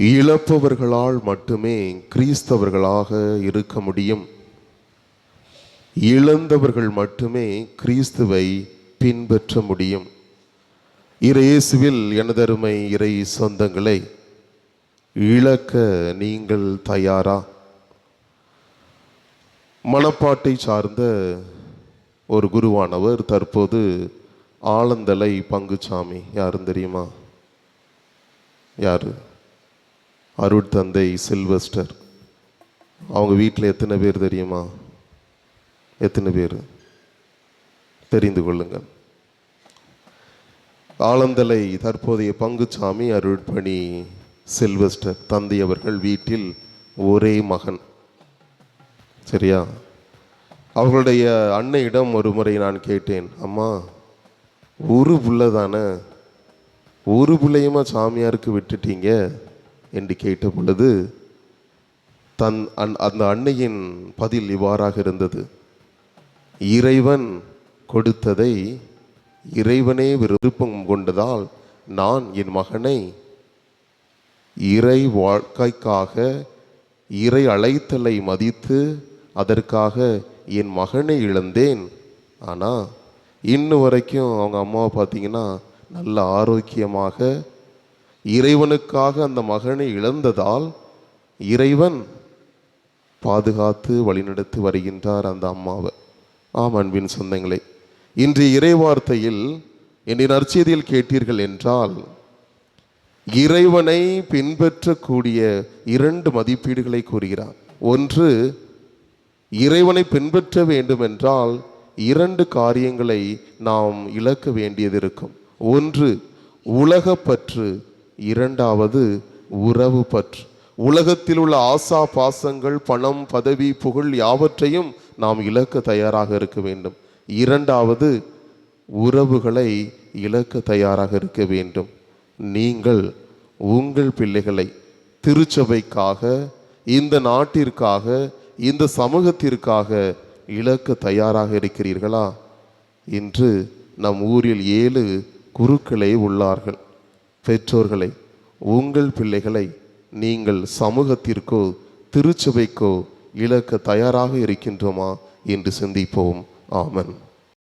இழப்பவர்களால் மட்டுமே கிறிஸ்தவர்களாக இருக்க முடியும். இழந்தவர்கள் மட்டுமே கிறிஸ்துவை பின்பற்ற முடியும். இயேசுவில் எனதருமை இறை சொந்தங்களை இழக்க நீங்கள் தயாரா? மணப்பாட்டை சார்ந்த ஒரு குருவானவர் தற்போது ஆலந்தலை பங்குச்சாமி. யாருன்னு தெரியுமா? யாரு? அருட்தந்தை சில்வஸ்டர். அவங்க வீட்டில் எத்தனை பேர் தெரியுமா? எத்தனை பேர்? தெரிந்து கொள்ளுங்கள். ஆலந்தலை தற்போதைய பங்குச்சாமி அருட்பணி செல்வஸ்டர் தந்தை அவர்கள் வீட்டில் ஒரே மகன். சரியா? அவர்களுடைய அன்னையிடம் ஒரு முறை நான் கேட்டேன் அம்மா ஒரு புள்ள தானே? ஒரு பிள்ளையுமா சாமியாருக்கு விட்டுட்டீங்க? என்று கேட்ட பொழுது தன் அந் அந்த அன்னையின் பதில் இவ்வாறாக இருந்தது. இறைவன் கொடுத்ததை இறைவனே விருப்பம் கொண்டதால் நான் என் மகனை இறை வாழ்க்கைக்காக இறை அழைத்தலை மதித்து அதற்காக என் மகனை இழந்தேன். ஆனால் இன்னும் வரைக்கும் அவங்க அம்மாவை பார்த்தீங்கன்னா நல்ல ஆரோக்கியமாக இறைவனுக்காக அந்த மகனை இழந்ததால் இறைவன் பாதுகாத்து வழிநடத்தி வருகின்றார் அந்த அம்மாவை. ஆம் அன்பின் சொந்தங்களே இன்று இறைவார்த்தையில் என்னை நற்செய்தியில் கேட்டீர்கள் என்றால் இறைவனை பின்பற்றக்கூடிய இரண்டு மதிப்பீடுகளை கூறுகிறார். ஒன்று இறைவனை பின்பற்ற வேண்டுமென்றால் இரண்டு காரியங்களை நாம் இழக்க வேண்டியது இருக்கும். ஒன்று உலகப்பற்று இரண்டாவது உறவு பற்று. உலகத்தில் உள்ள ஆசா பாசங்கள் பணம் பதவி புகழ் யாவற்றையும் நாம் இழக்க தயாராக இருக்க வேண்டும். இரண்டாவது உறவுகளை இழக்க தயாராக இருக்க வேண்டும். நீங்கள் உங்கள் பிள்ளைகளை திருச்சபைக்காக இந்த நாட்டிற்காக இந்த சமூகத்திற்காக இழக்க தயாராக இருக்கிறீர்களா? இன்று நம் ஊரில் ஏழு குருக்களே உள்ளார்கள். பெற்றோர்களை உங்கள் பிள்ளைகளை நீங்கள் சமூகத்திற்கோ திருச்சபைக்கோ இழக்க தயாராக இருக்கின்றோமா என்று சிந்திப்போம். ஆமன்.